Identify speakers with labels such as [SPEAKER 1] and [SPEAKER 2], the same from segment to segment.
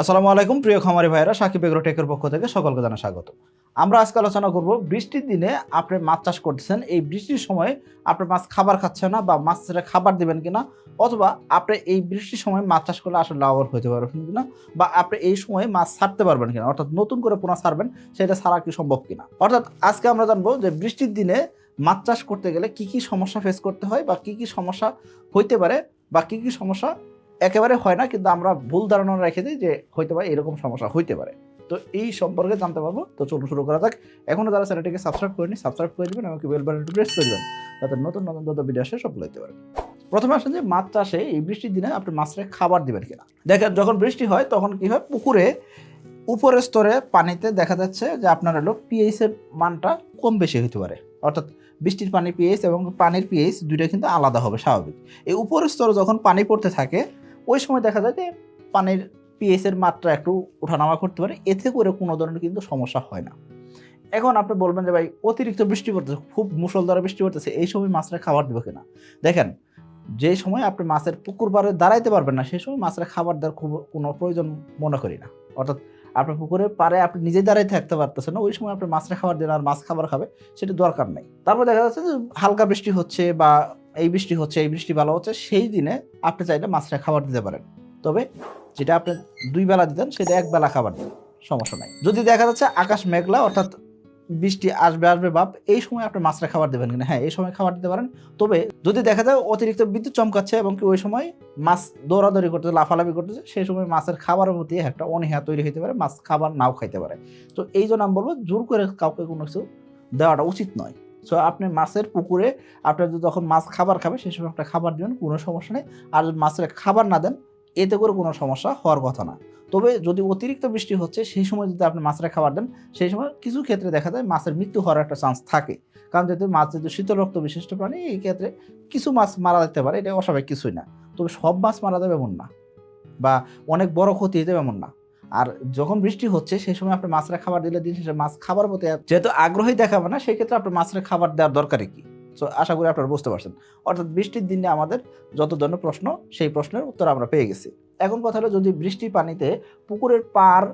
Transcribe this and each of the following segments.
[SPEAKER 1] আসসালামু আলাইকুম, প্রিয় খামারি ভাইরা সাকিব এগ্রো টেকের পক্ষ থেকে সকলকে জানা স্বাগত। আমরা আজকে আলোচনা করব বৃষ্টির দিনে আপনি মাছ চাষ করতেছেন, এই বৃষ্টির সময় আপনি মাছ খাবার খাচ্ছে না বা মাছের খাবার দিবেন কিনা, অথবা আপনি এই বৃষ্টির সময় মাছ চাষ করলে আসলে লাভবান হতে পারবেন কিনা, বা আপনি এই সময় মাছ ছাড়তে পারবেন কিনা, অর্থাৎ নতুন করে পোনা ছাড়বেন, সেটা ছাড়া কি সম্ভব কিনা। অর্থাৎ আজকে আমরা জানব যে বৃষ্টির দিনে মাছ চাষ করতে গেলে কি কি সমস্যা ফেস করতে হয়, বা কি কি সমস্যা হইতে পারে, বা কি কি সমস্যা একেবারে হয় না, কিন্তু আমরা ভুল ধারণা রেখে দিই যে হইতে পারে এরকম সমস্যা হইতে পারে। তো এই সম্পর্কে জানতে পারব। তো চলুন শুরু করা যাক। এখনও যারা চ্যানেলটিকে সাবস্ক্রাইব করেনি সাবস্ক্রাইব করে দেবেন এবং বেল বাটনটি প্রেস করে দেবেন, যাতে নতুন নতুন যত ভিডিও আসে সব লইতে পারেন। প্রথমে আসেন যে মাছ চাষে এই বৃষ্টির দিনে আপনি মাছটাকে খাবার দিবেন কিনা? দেখেন, যখন বৃষ্টি হয়, তখন কি হয়? পুকুরে, উপরের স্তরে পানিতে দেখা যাচ্ছে যে আপনার হলো পিএইচ এর মানটা কম বেশি হতে পারে। অর্থাৎ বৃষ্টির পানি পিএইচ এবং পানির পিএইচ দুইটা কিন্তু আলাদা হবে, স্বাভাবিক। এই উপরের স্তরে যখন পানি পড়তে থাকে ওই সময় দেখা যায় যে পানির পিএইচ এর মাত্রা একটু ওঠানামা করতে পারে। এতে করে কোনো ধরনের কিন্তু সমস্যা হয় না। এখন আপনি বলবেন যে, ভাই, অতিরিক্ত বৃষ্টি পড়তেছে, খুব মুসলধারে বৃষ্টি পড়তেছে, এই সময় মাছরা খাবার দেবে কিনা? দেখেন, যে সময় আপনি মাছের পুকুর পাড়ে দাঁড়াইতে পারবেন না সেই সময় মাছরা খাবার দেওয়ার খুব কোনো প্রয়োজন মনে করি না। অর্থাৎ আপনার পুকুরের পাড়ে আপনি নিজে দাঁড়াই থাকতে পারতেছেন না, ওই সময় আপনি মাছরা খাবার দেন আর মাছ খাবার খাবে, সেটা দরকার নেই। তারপর দেখা যাচ্ছে যে হালকা বৃষ্টি হচ্ছে বা এই বৃষ্টি হচ্ছে, এই বৃষ্টি ভালো হচ্ছে, সেই দিনে আপনি চাইলে মাছটা খাবার দিতে পারেন। তবে যেটা আপনি দুই বেলা দিতেন, সেটা এক বেলা খাবার দেন সমস্যা নাই। যদি দেখা যাচ্ছে আকাশ মেঘলা, অর্থাৎ বৃষ্টি আসবে আসবে বাপ, এই সময় আপনি মাছটা খাবার দেবেন কিনা? হ্যাঁ এই সময় খাবার দিতে পারেন। তবে যদি দেখা যায় অতিরিক্ত বিদ্যুৎ চমকাচ্ছে এবং কি ওই সময় মাছ দৌড়াদৌড়ি করতেছে, লাফালাফি করতেছে, সেই সময় মাছের খাবারের প্রতি একটা অনীহা তৈরি হতে পারে, মাছ খাবার নাও খাইতে পারে। তো এই জন্য আমি বলব, জোর করে কাউকে কোনো কিছু দেওয়াটা উচিত নয়। সো আপনি মাছের পুকুরে আপনার যদি যখন মাছ খাবার খাবে সেই সময় একটা খাবার দেবেন, কোনো সমস্যা নেই। আর মাছের খাবার না দেন, এতে করে কোনো সমস্যা হওয়ার কথা না। তবে যদি অতিরিক্ত বৃষ্টি হচ্ছে, সেই সময় যদি আপনি মাছের খাবার দেন, সেই সময় কিছু ক্ষেত্রে দেখা যায় মাছের মৃত্যু হওয়ার একটা চান্স থাকে। কারণ যেহেতু মাছ যেহেতু শীতল রক্ত বিশিষ্ট প্রাণী, এই ক্ষেত্রে কিছু মাছ মারা যেতে পারে, এটা অস্বাভাবিক কিছুই না। তবে সব মাছ মারা যাবে এমন না। বা অনেক বড় ক্ষতি হতে এমন না। আর যখন বৃষ্টি হচ্ছে, সেই সময় আপনি মাছের খাবার দিলে দিন শেষে মাছ খাবার প্রতি যেহেতু আগ্রহী দেখাবে না, সেই ক্ষেত্রে আপনার মাছের খাবার দেওয়ার দরকারই কি? সো আশা করি আপনারা বুঝতে পারছেন। অর্থাৎ বৃষ্টির দিনে আমাদের যত ধরনের প্রশ্ন, সেই প্রশ্নের উত্তর আমরা পেয়ে গেছি। এখন কথা হলো, যদি বৃষ্টির পানিতে পুকুরের পার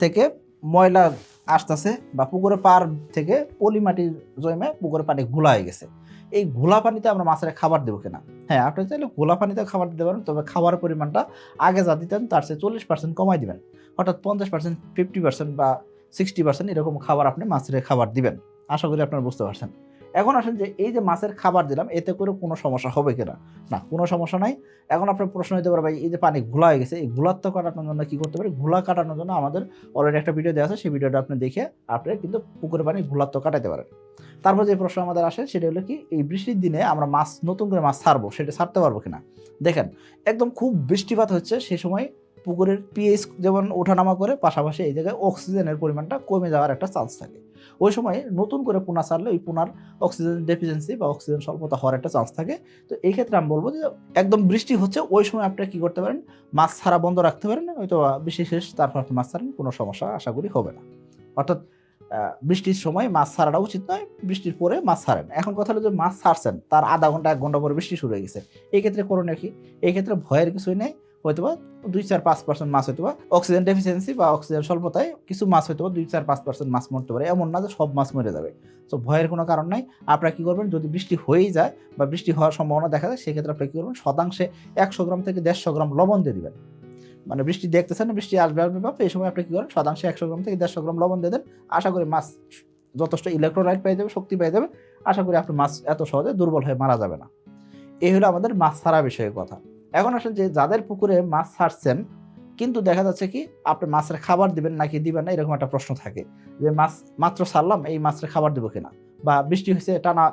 [SPEAKER 1] থেকে ময়লা আসতেছে বা পুকুরের পার থেকে পলি মাটি জমে পুকুরের পানি ঘোলা হয়ে গেছে এই ঘোলা পানিতে আমরা মাছের খাবার দেবো কিনা? হ্যাঁ আপনি চাইলে ঘোলা পানিতে খাবার দিতে পারেন, তবে খাবার পরিমাণটা আগে যা দিতেন তার চেয়ে চল্লিশ পার্সেন্ট কমাই দিবেন। অর্থাৎ পঞ্চাশ পার্সেন্ট ফিফটি পার্সেন্ট বা সিক্সটি পার্সেন্ট এরকম খাবার আপনি মাছের খাবার দিবেন। আশা করি আপনারা বুঝতে পারছেন। এখন আসেন যে এই যে মাছের খাবার দিলাম, এতে করে কোনো সমস্যা হবে কিনা? না, কোনো সমস্যা নাই। এখন আপনার প্রশ্ন হতে পারে, ভাই, এই যে পানি ঘোলা হয়ে গেছে, এই ঘোলাত্ম কাটানোর জন্য কী করতে পারি? ঘোলা কাটানোর জন্য আমাদের অলরেডি একটা ভিডিও দেওয়া আছে, সেই ভিডিওটা আপনি দেখে আপনি কিন্তু পুকুরের পানি ঘোলাত্ম কাটাতে পারেন। তারপর যে প্রশ্ন আমাদের আসে, সেটা হলো কি, এই বৃষ্টির দিনে আমরা মাছ, নতুন করে মাছ ছাড়বো, সেটা ছাড়তে পারব কিনা? দেখেন, একদম খুব বৃষ্টিপাত হচ্ছে সেই সময় পুকুরের পিএইচ যেমন ওঠানামা করে, পাশাপাশি এই জায়গায় অক্সিজেনের পরিমাণটা কমে যাওয়ার একটা চান্স থাকে। ওই সময় নতুন করে পোনা ছাড়লে ওই পোনার অক্সিজেন ডেফিসিয়েন্সি বা অক্সিজেন স্বল্পতা হওয়ার একটা চান্স থাকে। তো এই ক্ষেত্রে আমি বলব যে একদম বৃষ্টি হচ্ছে, ওই সময় আপনি কী করতে পারেন? মাছ ছাড়া বন্ধ রাখতে পারেন, হয়তো বৃষ্টি শেষ তারপর আপনি মাছ ছাড়েন, কোনো সমস্যা আশা করি হবে না। অর্থাৎ বৃষ্টির সময় মাছ ছাড়াটা উচিত নয়, বৃষ্টির পরে মাছ ছাড়েন। এখন কথা হলো যে মাছ ছাড়ছেন, তার আধা ঘণ্টা, এক ঘণ্টা পরে বৃষ্টি শুরু হয়ে গেছে। এই ক্ষেত্রে করণীয় কি? এই ক্ষেত্রে ভয়ের কিছুই নেই। হয়তো বা দুই চার পাঁচ পার্সেন্ট মাছ হয়তো বা অক্সিজেন ডেফিসিয়েন্সি বা অক্সিজেন স্বল্পতায় কিছু মাছ হয়তো বা দুই চার পাঁচ পার্সেন্ট মাছ মরতে পারে। এমন না যে সব মাছ মরে যাবে। তো ভয়ের কোনো কারণ নাই। আপনারা কী করবেন, যদি বৃষ্টি হয়েই যায় বা বৃষ্টি হওয়ার সম্ভাবনা দেখা যায়, সেক্ষেত্রে আপনি কী করবেন, শতাংশে একশো গ্রাম থেকে দেড়শো গ্রাম লবণ দিয়ে দিবেন। মানে বৃষ্টি দেখতেছেন, বৃষ্টি আসবে আসবে বাপ এই সময় আপনি কী করেন, শতাংশে একশো গ্রাম থেকে দেড়শো গ্রাম লবণ দিয়ে দেন। আশা করি মাছ যথেষ্ট ইলেকট্রোলাইট পেয়ে যাবে, শক্তি পেয়ে যাবে। আশা করি আপনি মাছ এত সহজে দুর্বল হয়ে মারা যাবে না। এই হলো আমাদের মাছ ছাড়া বিষয়ে কথা। এখন আসেন যে যাদের পুকুরে মাছ ছাড়ছেন, কিন্তু দেখা যাচ্ছে কি আপনি মাছের খাবার দিবেন নাকি দিবেন না, এরকম একটা প্রশ্ন থাকে যে মাছ, মাত্র ছাড়লাম, এই মাছের খাবার দিব কিনা? বা বৃষ্টি হয়েছে টানা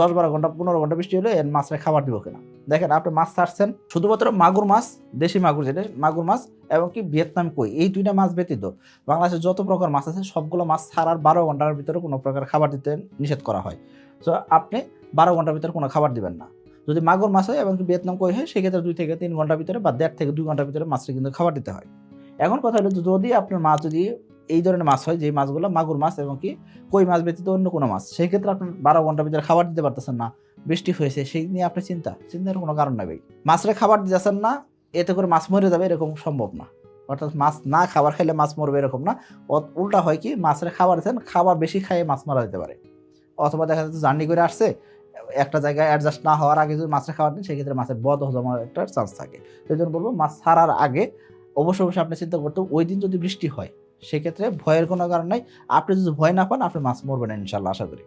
[SPEAKER 1] দশ বারো ঘণ্টা, পনেরো ঘণ্টা বৃষ্টি হলে এর মাছের খাবার দিব কিনা? দেখেন আপনি মাছ ছাড়ছেন, শুধুমাত্র মাগুর মাছ, দেশি মাগুর যেটা, মাগুর মাছ এবং কি ভিয়েতনাম কই, এই দুইটা মাছ ব্যতীত বাংলাদেশে যত প্রকার মাছ আছে, সবগুলো মাছ ছাড়ার বারো ঘণ্টার ভিতরে কোনো প্রকার খাবার দিতে নিষেধ করা হয়। তো আপনি বারো ঘণ্টার ভিতরে কোনো খাবার দিবেন না। যদি মাগুর মাছ হয় এবং ভিয়েতনাম কই হয়, সেক্ষেত্রে দুই থেকে তিন ঘণ্টার ভিতরে বা দেড় থেকে দুই ঘণ্টার ভিতরে মাছটা কিন্তু খাবার দিতে হয়। এখন কথা হলো যদি আপনার মাছ যদি এই ধরনের মাছ হয় যে মাছগুলো মাগুর মাছ এবং কি কই মাছ ব্যতীত অন্য কোনো মাছ সেই ক্ষেত্রে আপনার বারো ঘণ্টার ভিতরে খাবার দিতে পারতেছেন না, বৃষ্টি হয়েছে, সেই নিয়ে আপনার চিন্তা। চিন্তার কোনো কারণ নাই মাছের খাবার দিতেছেন না, এতে করে মাছ মরে যাবে এরকম সম্ভব না। অর্থাৎ মাছ না খাবার খাইলে মাছ মরবে এরকম না। উল্টা হয় কি, মাছের খাবার দেন খাবার বেশি খাইয়ে মাছ মারা যেতে পারে। অথবা দেখা যাচ্ছে জার্নি করে আসছে একটা জায়গায় অ্যাডজাস্ট না হওয়ার আগে যদি মাছের খাবার দেন, সেক্ষেত্রে মাছের বদ হওয়ার একটা চান্স থাকে। সেই জন্য বলব, মাছ ছাড়ার আগে অবশ্যই অবশ্যই আপনি চিন্তা করতে ওই দিন যদি বৃষ্টি হয়, সেক্ষেত্রে ভয়ের কোনো কারণ নাই। আপনি যদি ভয় না পান, আপনি মাছ মরবেন ইনশাল্লাহ আশা করি।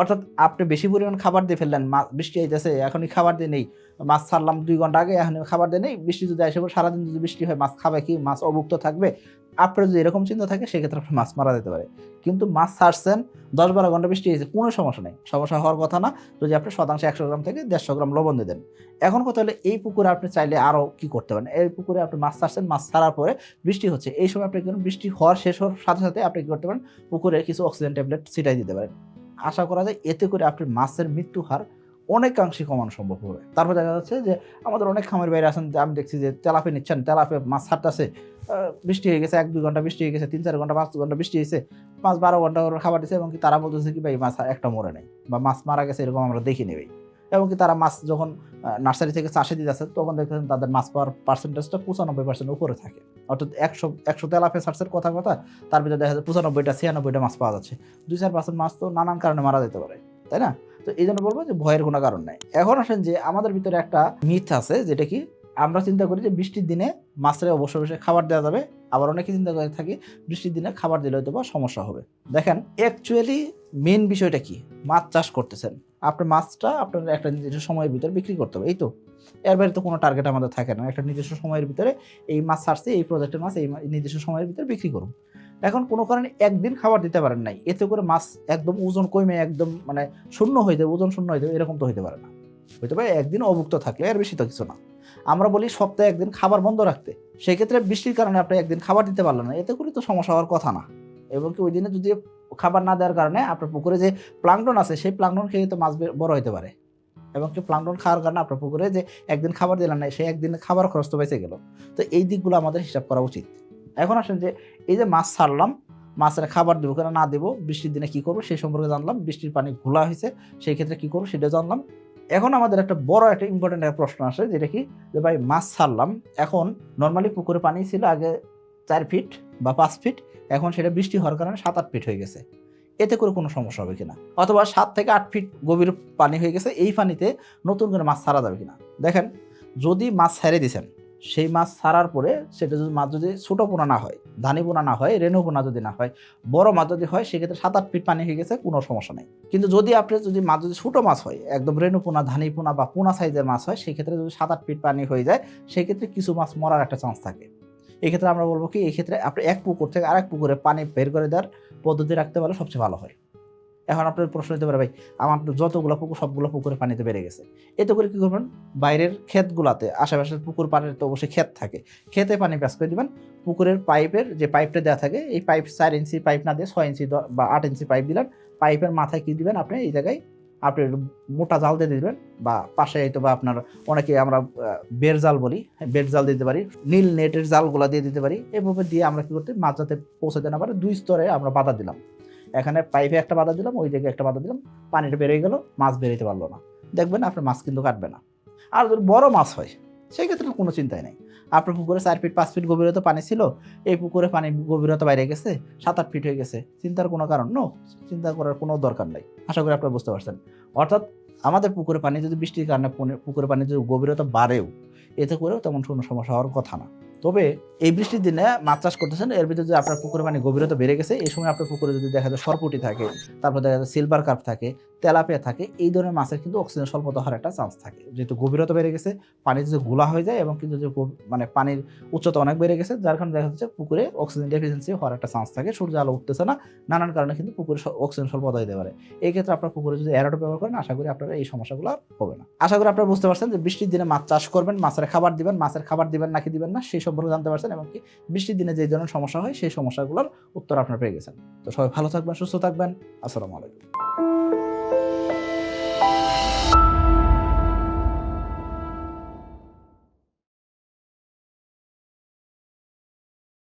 [SPEAKER 1] অর্থাৎ আপনি বেশি পরিমাণ খাবার দিয়ে ফেললেন মাছ বৃষ্টি আইতেছে, এখনই খাবার দিয়ে নেই। মাছ ছাড়লাম দুই ঘণ্টা আগে এখন খাবার দিয়ে নেই। বৃষ্টি যদি আসে সারাদিন যদি বৃষ্টি হয়, মাছ খাবে কি? মাছ অভুক্ত থাকবে। আপনার যদি এরকম চিন্তা থাকে, সেক্ষেত্রে আপনার মাছ মারা যেতে পারে। কিন্তু মাছ ছাড়ছেন, দশ বারো ঘণ্টা বৃষ্টি হয়েছে, কোনো সমস্যা নেই। সমস্যা হওয়ার কথা না, যদি আপনি শতাংশে একশো গ্রাম থেকে দেড়শো গ্রাম লবণ দিয়ে দেন। এখন কথা হলে, এই পুকুরে আপনি চাইলে আরও কি করতে পারেন? এই পুকুরে আপনি মাছ ছাড়ছেন, মাছ ছাড়ার পরে বৃষ্টি হচ্ছে। এই সময় আপনি বৃষ্টি হওয়ার শেষ হওয়ার সাথে সাথে আপনি কি করতে পারেন? পুকুরে কিছু অক্সিজেন ট্যাবলেট ছিটাই দিতে পারেন। আশা করা যায় এতে করে আপনি মাছের মৃত্যু হার অনেকাংশে কমানো সম্ভব হবে। তারপর দেখা যাচ্ছে যে আমাদের অনেক খামার বাইরে আছেন যে আমি দেখছি যে তেলাপে নিচ্ছেন তেলাপে মাছ ছাড়তেছে বৃষ্টি হয়ে গেছে, এক দুই ঘণ্টা বৃষ্টি হয়ে গেছে, তিন চার ঘণ্টা, পাঁচ ঘণ্টা বৃষ্টি হয়েছে, পাঁচ বারো ঘণ্টা খাবার দিচ্ছে এবং কি তারা বলতেছে কি ভাই, মাছ একটা মরে নেই বা মাছ মারা গেছে এরকম আমরা দেখি নেই এবং কি তারা মাছ যখন নার্সারি থেকে চাষে দিতে আসে তখন দেখতেছেন তাদের মাছ পাওয়ার পার্সেন্টেজটা পঁচানব্বই পার্সেন্ট উপরে থাকে। অর্থাৎ একশো একশো তেলাপে সার্সের কথা কথা, তার ভিতরে দেখা যাচ্ছে পঁচানব্বইটা, ছিয়ানব্বইটা মাছ পাওয়া যাচ্ছে। দুই চার পার্সেন্ট মাছ তো নানান কারণে মারা যেতে পারে, তাই না? তো এই জন্য বলব যে ভয়ের কোনো কারণ নাই। এখন আসেন যে আমাদের ভিতরে একটা মিথ আছে, যেটা কি আমরা চিন্তা করি যে বৃষ্টির দিনে মাছের অবশ্যই অবশ্যই খাবার দেওয়া যাবে, আবার অনেকে চিন্তা করে থাকি বৃষ্টির দিনে খাবার দিলে হয়তো বা সমস্যা হবে। দেখেন অ্যাকচুয়ালি মেন বিষয়টা কি? মাছ চাষ করতেছেন। আপনার মাছটা আপনার একটা নির্দিষ্ট সময়ের ভিতরে বিক্রি করতে হবে, এই তো। এর বাইরে তো কোনো টার্গেট আমাদের থাকে না। একটা নির্দিষ্ট সময়ের ভিতরে এই মাছ ছাড়ছে এই প্রজেক্টের মাছ এই নির্দিষ্ট সময়ের ভিতরে বিক্রি করুন। এখন কোনো কারণে একদিন খাবার দিতে পারেন নাই। এতে করে মাছ একদম ওজন কমে একদম মানে শূন্য হয়ে যাবে, ওজন শূন্য হয়ে যাবে, এরকম তো হইতে পারে না। হইতে পারে একদিন অভুক্ত থাকলে, এর বেশি তো কিছু না। আমরা বলি সপ্তাহে একদিন খাবার বন্ধ রাখতে। সেক্ষেত্রে বৃষ্টির কারণে আপনি একদিন খাবার দিতে পারলেন না। এতে করে তো সমস্যা হওয়ার কথা না। এবং কি ওই দিনে যদি খাবার না দেওয়ার কারণে আপনার পুকুরে যে প্লাংটন আছে, সেই প্লাংটন খেয়ে তো মাছ বড় হতে পারে। এবং কি প্লাংটন খাওয়ার কারণে আপনার পুকুরে যে একদিন খাবার দিলেন না, সেই একদিন খাবার খরচ তো বেঁচে গেল। তো এই দিকগুলো আমাদের হিসাব করা উচিত। এখন আসেন যে এই যে মাছ ছাড়লাম, মাছের খাবার দেবো কেন না দেবো, বৃষ্টির দিনে কী করব সেই সম্পর্কে জানলাম, বৃষ্টির পানি ঘোলা হয়েছে, সেই ক্ষেত্রে কী করব সেটা জানলাম। এখন আমাদের একটা বড় একটা ইম্পর্টেন্ট একটা প্রশ্ন আসে, যেটা কি যে ভাই মাছ ছাড়লাম, এখন নর্মালি পুকুরে পানি ছিল আগে চার ফিট বা পাঁচ ফিট এখন সেটা বৃষ্টি হওয়ার কারণে সাত আট ফিট হয়ে গেছে। এতে করে কোনো সমস্যা হবে কিনা? অথবা সাত থেকে আট ফিট গভীর পানি হয়ে গেছে, এই পানিতে নতুন করে মাছ ছাড়া যাবে কিনা? দেখেন, যদি মাছ ছেড়ে দিছেন, সেই মাছ ছাড়ার পরে সেটা যদি মাছ যদি ছোটো পোনা না হয়, ধানি পোনা না হয়, রেণু পোনা যদি না হয়, বড় মাছ যদি হয়, সেক্ষেত্রে সাত আট ফিট পানি হয়ে গেছে, কোনো সমস্যা নেই। কিন্তু যদি আপনি যদি মাছ যদি ছোটো মাছ হয়, একদম রেণু পোনা, ধানি পোনা বা পোনা সাইজের মাছ হয়, সেক্ষেত্রে যদি সাত আট ফিট পানি হয়ে যায়, সেক্ষেত্রে কিছু মাছ মরার একটা চান্স থাকে। এক্ষেত্রে আমরা বলব কি, এক্ষেত্রে আপনি এক পুকুর থেকে আরেক পুকুরে পানি বের করে দেওয়ার পদ্ধতি রাখতে পারলে সবচেয়ে ভালো হয়। এখন আপনার প্রশ্ন হতে পারে, ভাই, আমার যতগুলো পুকুর, সবগুলো পুকুরে পানিতে বেড়ে গেছে। এতে করে কী করবেন? বাইরের ক্ষেতগুলাতে, আশেপাশের পুকুর পানির তো অবশ্যই ক্ষেত থাকে। ক্ষেতে পানি প্যাস করে দিবেন। পুকুরের পাইপের যে পাইপটা দেওয়া থাকে, এই পাইপ চার ইঞ্চি পাইপ না দিয়ে ছয় ইঞ্চি বা আট ইঞ্চি পাইপ দিলেন। পাইপের মাথায় কী দিবেন আপনি? এই জায়গায় আপনি মোটা জাল দিয়ে দিবেন বা পাশে হয়তো বা আপনার অনেকে আমরা বের জাল বলি বের জাল দিতে পারি, নীল নেটের জালগুলা দিয়ে দিতে পারি, এভাবে দিয়ে আমরা কি করতে মাছ যাতে পৌঁছাতে না পারে দুই স্তরে আমরা বাধা দিলাম। এখানে পাইপে একটা বাধা দিলাম, ওই দিকে একটা বাধা দিলাম, পানিটা বেরিয়ে গেল, মাছ বেরোতে পারল না। দেখবেন আপনার মাছ কিন্তু কাটবে না। আর যদি বড় মাছ হয়, সেই ক্ষেত্রে কোনো চিন্তাই নেই। আপনার পুকুরে চার ফিট পাঁচ ফিট গভীরতা পানি ছিল, এই পুকুরে পানি গভীরতা বাইরে গেছে, সাত আট ফিট হয়ে গেছে। চিন্তার কোনো কারণ? নো চিন্তা করার কোনো দরকার নাই। আশা করি আপনারা বুঝতে পারছেন। অর্থাৎ আমাদের পুকুরে পানি যদি বৃষ্টির কারণে পুকুরে পানি যদি গভীরতা বাড়েও, এতে করেও তেমন কোনো সমস্যা হওয়ার কথা না। তবে এই বৃষ্টির দিনে মাছ চাষ করতেছেন, এর ভিতরে যদি আপনার পুকুরে পানি গভীরতা বেড়ে গেছে, এই সময় আপনার পুকুরে যদি দেখা যায় সরপুটি থাকে, তারপর দেখা যায় সিলভার কার্প থাকে তেলাপিয়া থাকে, এই ধরনের মাছের কিন্তু অক্সিজেন স্বল্পতা হওয়ার একটা চান্স থাকে। যেহেতু গভীরতা বেড়ে গেছে পানি যদি গোলা হয়ে যায় এবং কিন্তু যে মানে পানির উচ্চতা অনেক বেড়ে গেছে, যার কারণে দেখা যাচ্ছে পুকুরে অক্সিজেন ডেফিসিয়েন্সি হওয়ার একটা চান্স থাকে, সূর্য আলো উঠতেছে না, নানান কারণে কিন্তু পুকুরে অক্সিজেন স্বল্পতা হতে পারে। এই ক্ষেত্রে আপনার পুকুরে যদি অ্যারোটো ব্যবহার করেন, আশা করি আপনারা এই সমস্যাগুলো হবে না। আশা করি আপনারা বুঝতে পারছেন যে বৃষ্টির দিনে মাছ চাষ করবেন, মাছের খাবার দিবেন, মাছের খাবার দিবেন নাকি দিবেন না, সেই সম্পর্কে জানতে পারছেন এবং কি বৃষ্টির দিনে যে ধরনের সমস্যা হয়, সেই সমস্যাগুলোর উত্তর আপনারা পেয়ে গেছেন। তো সবাই ভালো থাকবেন, সুস্থ থাকবেন। আসসালামু আলাইকুম।